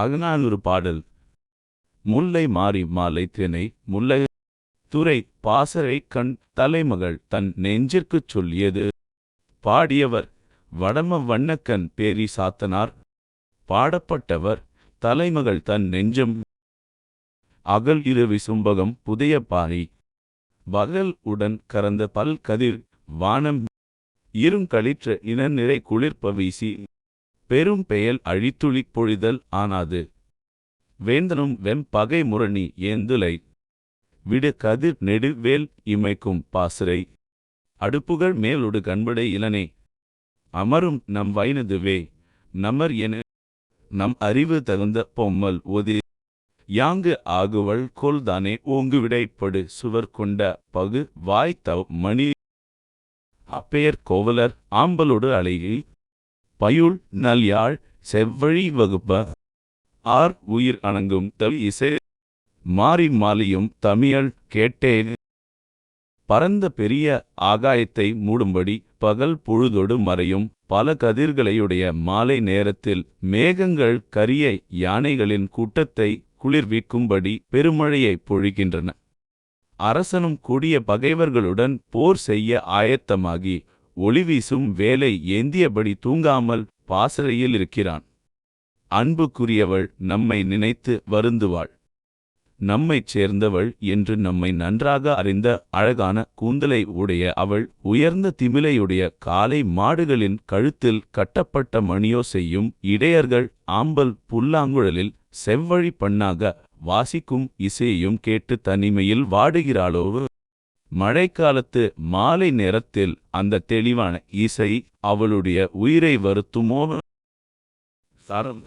அகநானூறு பாடல். முல்லை மாறி மாலை தினை முல்லை துறை பாசரை கண் தலைமகள் தன் நெஞ்சிற்குச் சொல்லியது. பாடியவர் வடம வண்ணக்கன் பேரி சாத்தனார். பாடப்பட்டவர் தலைமகள் தன் நெஞ்சம். அகல் இரவி சும்பகம் புதைய பாரி. பகல் உடன் கறந்த பல் கதிர் வானம். இருங்களிற்ற இன நிறை குளிர்ப்ப வீசி. பெரும் பெயல் அழித்துளிப் பொழிதல் ஆனாது. வேந்தனும் வெம் பகை முரணி ஏந்துலை விடு கதிர் நெடுவேல் இமைக்கும் பாசுரை. அடுப்புகள் மேலொடு கண்படை இளனே. அமரும் நம் வைனதுவே நமர் என நம் அறிவு தகுந்த பொம்மல் ஒதி. யாங்கு ஆகுவள் கொல்தானே ஓங்கு விடைப்படு சுவர் கொண்ட பகு வாய்த்தவ் மணி. அப்பெயர் கோவலர் ஆம்பலொடு அலைகி பயுள் நல் யாழ் செவ்வழி வகுப்ப. ஆர் உயிர் அணங்கும் தவி இசை. மாறி மாலியும் தமிழ் கேட்டேன். பரந்த பெரிய ஆகாயத்தை மூடும்படி பகல் பொழுதொடு மறையும் பல கதிர்களையுடைய மாலை நேரத்தில் மேகங்கள் கரிய யானைகளின் கூட்டத்தை குளிர்விக்கும்படி பெருமழையை பொழிகின்றன. அரசனும் கூடிய பகைவர்களுடன் போர் செய்ய ஆயத்தமாகி ஒளிவீசும் வேலை ஏந்தியபடி தூங்காமல் பாசறையில் இருக்கிறான். அன்புக்குரியவள் நம்மை நினைத்து வருந்துவாள். நம்மைச் சேர்ந்தவள் என்று நம்மை நன்றாக அறிந்த அழகான கூந்தலை உடைய அவள் உயர்ந்த திமிலையுடைய காலை மாடுகளின் கழுத்தில் கட்டப்பட்ட மணியோ செய்யும் இடையர்கள் ஆம்பல் புல்லாங்குழலில் செவ்வழி பண்ணாக வாசிக்கும் இசையையும் கேட்டு தனிமையில் வாடுகிறாளோ மழைக்காலத்து மாலை நேரத்தில் அந்த தெளிவான இசை அவளுடைய உயிரை வருத்துமோ? சரம்.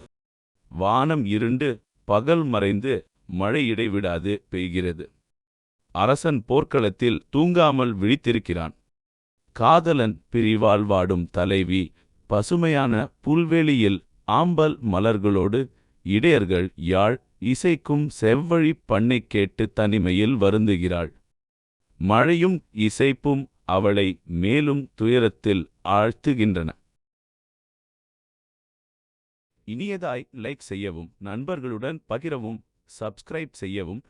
வானம் இருண்டு பகல் மறைந்து மழை இடைவிடாது பெய்கிறது. அரசன் போர்க்களத்தில் தூங்காமல் விழித்திருக்கிறான். காதலன் பிரிவால் வாடும் தலைவி பசுமையான புல்வெளியில் ஆம்பல் மலர்களோடு இடையர்கள் யாழ் இசைக்கும் செவ்வழி பண்ணை கேட்டு தனிமையில் வருந்துகிறாள். மழையும் இசைப்பும் அவளை மேலும் துயரத்தில் ஆழ்த்துகின்றன. இனியதாய் லைக் செய்யவும் நண்பர்களுடன் பகிரவும் சப்ஸ்கிரைப் செய்யவும்